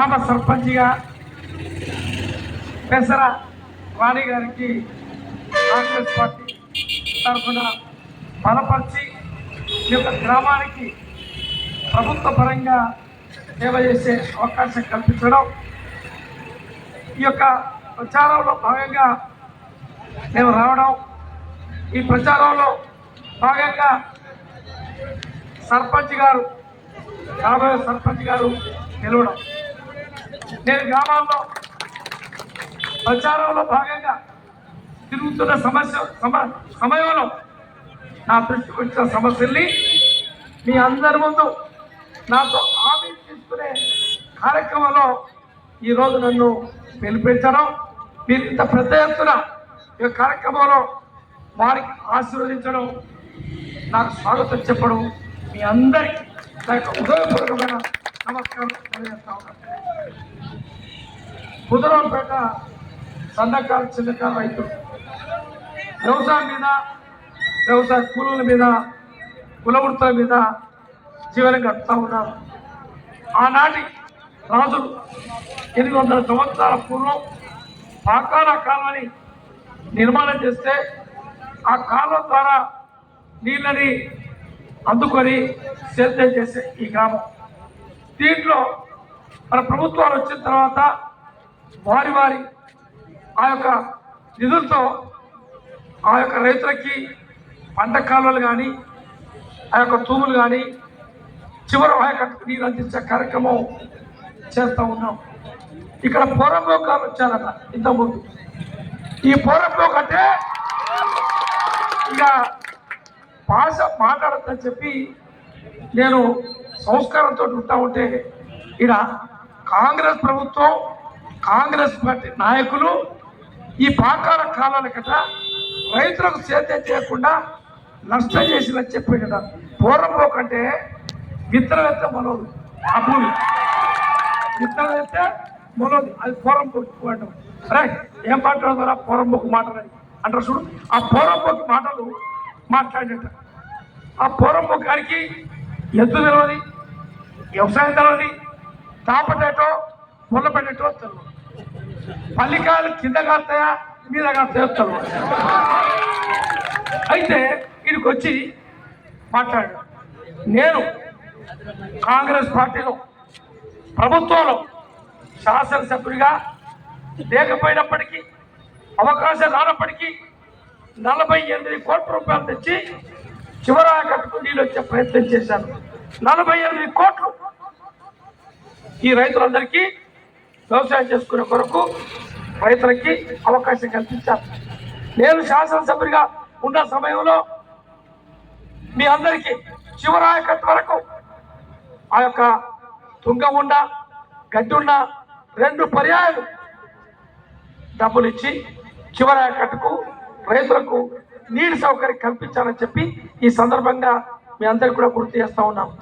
గ్రామ సర్పంచ్గా పెసర వాణి గారికి కాంగ్రెస్ పార్టీ తరఫున బలపరిచి ఈ యొక్క గ్రామానికి ప్రభుత్వ పరంగా సేవ చేసే అవకాశం కల్పించడం ఈ యొక్క ప్రచారంలో భాగంగా మేము రావడం ఈ ప్రచారంలో భాగంగా సర్పంచ్ గారు రాబోయే సర్పంచ్ గారు గెలవడం. నేను గ్రామాల్లో ప్రచారంలో భాగంగా తిరుగుతున్న సమస్య సమ సమయంలో నా దృష్టికి వచ్చిన సమస్యల్ని మీ అందరి ముందు నాతో హామీ తీసుకునే కార్యక్రమంలో ఈరోజు నన్ను పిలిపించడం మీరు ఇంత పెద్ద ఎత్తున ఈ కార్యక్రమంలో వారికి ఆశీర్వదించడం నాకు స్వాగతం చెప్పడం మీ అందరికీ నా యొక్క ఉదయపూర్వకమైన నమస్కారం తెలియజేస్తా ఉన్నాను. కుదరంపేట సన్నకారు చిన్నకారు రైతులు. వ్యవసాయం మీద వ్యవసాయ కూలీల మీద కుల వృత్తుల మీద జీవనం గడుపుతూ ఉన్నారు. ఆనాటి రాజులు ఎనిమిది వందల సంవత్సరాల పూర్వం పాకాల కాలువని నిర్మాణం చేస్తే ఆ కాలువ ద్వారా నీళ్ళని అందుకొని సేద్యం చేసే ఈ గ్రామం. దీంట్లో మన ప్రభుత్వాలు వచ్చిన తర్వాత వారి వారి ఆ యొక్క నిధులతో ఆ యొక్క రైతులకి పంట కాలువలు కానీ ఆ యొక్క తూములు కానీ చివరి ఆయకట్టుకు నీరు అందించే కార్యక్రమం చేస్తూ ఉన్నాం. ఇక్కడ పూర్వపోకాలు వచ్చారట ఇంతకుముందు. ఈ పూర్వపోక అంటే ఇక భాష మాట్లాడద్దని చెప్పి నేను సంస్కారంతో ఉంటా ఉంటే ఇక్కడ కాంగ్రెస్ ప్రభుత్వం కాంగ్రెస్ పార్టీ నాయకులు ఈ పాకాల కాలాల కట రైతులకు సేద్యం చేయకుండా నష్టం చేసిందని చెప్పి కదా. పూర్వంలో అంటే విత్తనం ఎత్తే మనోడు ఆ భూమి. విత్తనం ఎత్తే మనోడు అది పూర్వపోకు పోటం అరే ఏం మాట్లాడుతారా పూర్వపోకు మాట్లాడని అంటారు చూడు ఆ పూర్వపోకు మాటలు మాట్లాడేట. ఆ పూర్వపోకు గారికి ఎద్దు తెలవది వ్యవసాయం తెలవది తాపటేటో పుల్లపెట్టేటో తెలియదు పల్లికాయలు కింద కాస్తాయా? మీద కాస్తాయో? అయితే వీడికి వచ్చి మాట్లాడాడు. నేను కాంగ్రెస్ పార్టీలో ప్రభుత్వంలో శాసనసభ్యుడిగా లేకపోయినప్పటికీ అవకాశం రానప్పటికీ నలభై ఎనిమిది కోట్ల రూపాయలు తెచ్చి చివరా కట్టుకు నీళ్ళు వచ్చే ప్రయత్నం చేశాను. నలభై ఎనిమిది కోట్లు ఈ రైతులందరికీ వ్యవసాయం చేసుకునే కొరకు రైతులకి అవకాశం కల్పించారు నేను శాసనసభ్యుడిగా ఉన్న సమయంలో మీ అందరికీ శివరాయకట్ వరకు ఆ యొక్క తుంగం ఉండ గడ్డి ఉన్న రెండు పర్యాయాలు డబ్బులు ఇచ్చి చివరాయకట్టుకు రైతులకు నీటి సౌకర్యం కల్పించాలని చెప్పి ఈ సందర్భంగా మీ అందరికీ కూడా గుర్తు చేస్తా ఉన్నాము